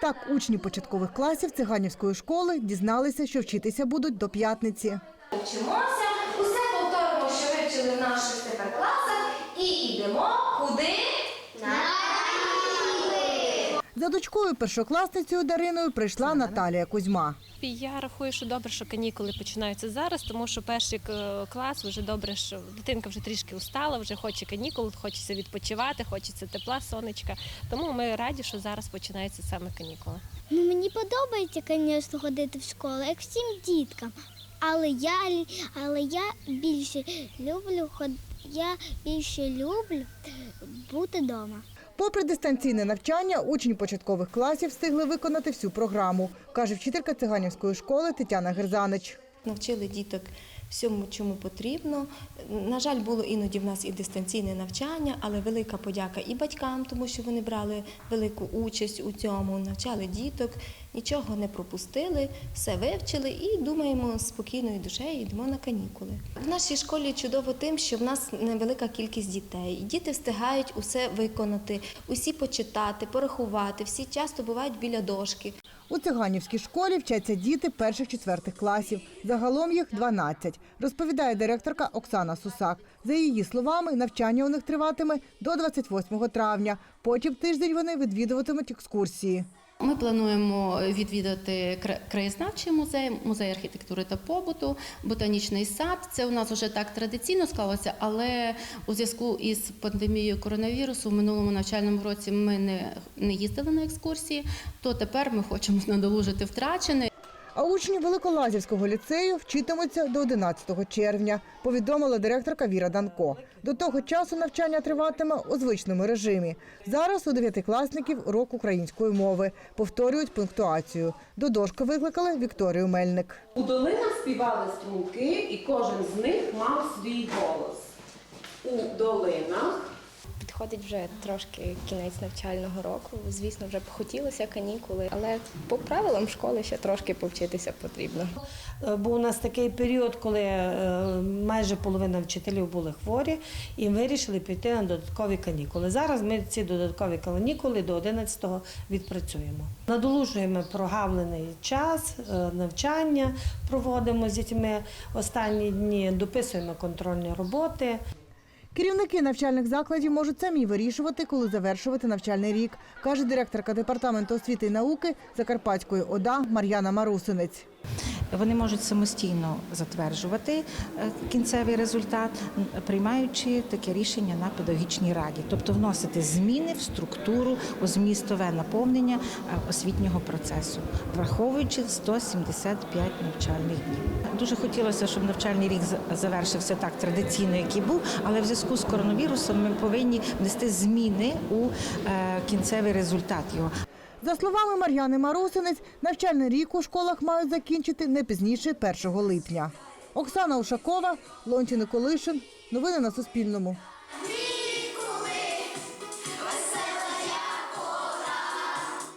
Так, учні початкових класів циганівської школи дізналися, що вчитися будуть до п'ятниці. Вчимося, усе повторимо, що вивчили в наших тепер класах, і йдемо куди? На За дочкою першокласницею Дариною прийшла Наталія Кузьма. Я рахую, що добре, що канікули починаються зараз, тому що перший е, клас вже добре, що дитинка вже трішки устала, вже хоче канікул, хочеться відпочивати, хочеться тепла, сонечка. Тому ми раді, що зараз починаються саме канікули. Ну, мені подобається, звісно, ходити в школу, як всім діткам. Але я, але я більше люблю ход... я більше люблю бути вдома. Попри дистанційне навчання, учні початкових класів встигли виконати всю програму, каже вчителька циганівської школи Тетяна Герзанич. навчили діток всьому, чому потрібно. На жаль, було іноді в нас і дистанційне навчання, але велика подяка і батькам, тому що вони брали велику участь у цьому, навчали діток, нічого не пропустили, все вивчили і думаємо спокійною душею йдемо на канікули. В нашій школі чудово тим, що в нас невелика кількість дітей. Діти встигають усе виконати, усі почитати, порахувати. Всі часто бувають біля дошки. У циганівській школі вчаться діти перших-четвертих класів. Загалом їх 12, розповідає директорка Оксана Сусак. За її словами, навчання у них триватиме до 28 травня. Потім тиждень вони відвідуватимуть екскурсії. Ми плануємо відвідати краєзнавчий музей, музей архітектури та побуту, ботанічний сад. Це у нас вже так традиційно склалося, але у зв'язку із пандемією коронавірусу в минулому навчальному році ми не, не їздили на екскурсії. То тепер ми хочемо надолужити втрачене. А учні Великолазівського ліцею вчитимуться до 11 червня, повідомила директорка Віра Данко. До того часу навчання триватиме у звичному режимі. Зараз у дев'ятикласників урок української мови. Повторюють пунктуацію. До дошки викликали Вікторію Мельник. У долинах співали струмки, і кожен з них мав свій голос. У долинах Підходить вже трошки кінець навчального року. Звісно, вже б хотілося канікули, але по правилам школи ще трошки повчитися потрібно. Е, Був у нас такий період, коли е, майже половина вчителів були хворі, і вирішили піти на додаткові канікули. Зараз ми ці додаткові канікули до 11-го відпрацюємо. Надолужуємо прогавлений час, е, навчання проводимо з дітьми останні дні, дописуємо контрольні роботи. Керівники навчальних закладів можуть самі вирішувати, коли завершувати навчальний рік, каже директорка департаменту освіти і науки Закарпатської ОДА Мар'яна Марусинець. Вони можуть самостійно затверджувати е, кінцевий результат, приймаючи таке рішення на педагогічній раді, тобто вносити зміни в структуру, у змістове наповнення е, освітнього процесу, враховуючи 175 навчальних днів. Дуже хотілося, щоб навчальний рік завершився так традиційно, як і був, але в зв'язку з коронавірусом ми повинні внести зміни у е, кінцевий результат його. За словами Мар'яни Марусинець, навчальний рік у школах мають закінчити не пізніше 1 липня. Оксана Ушакова, Лончий Николишин. Новини на Суспільному.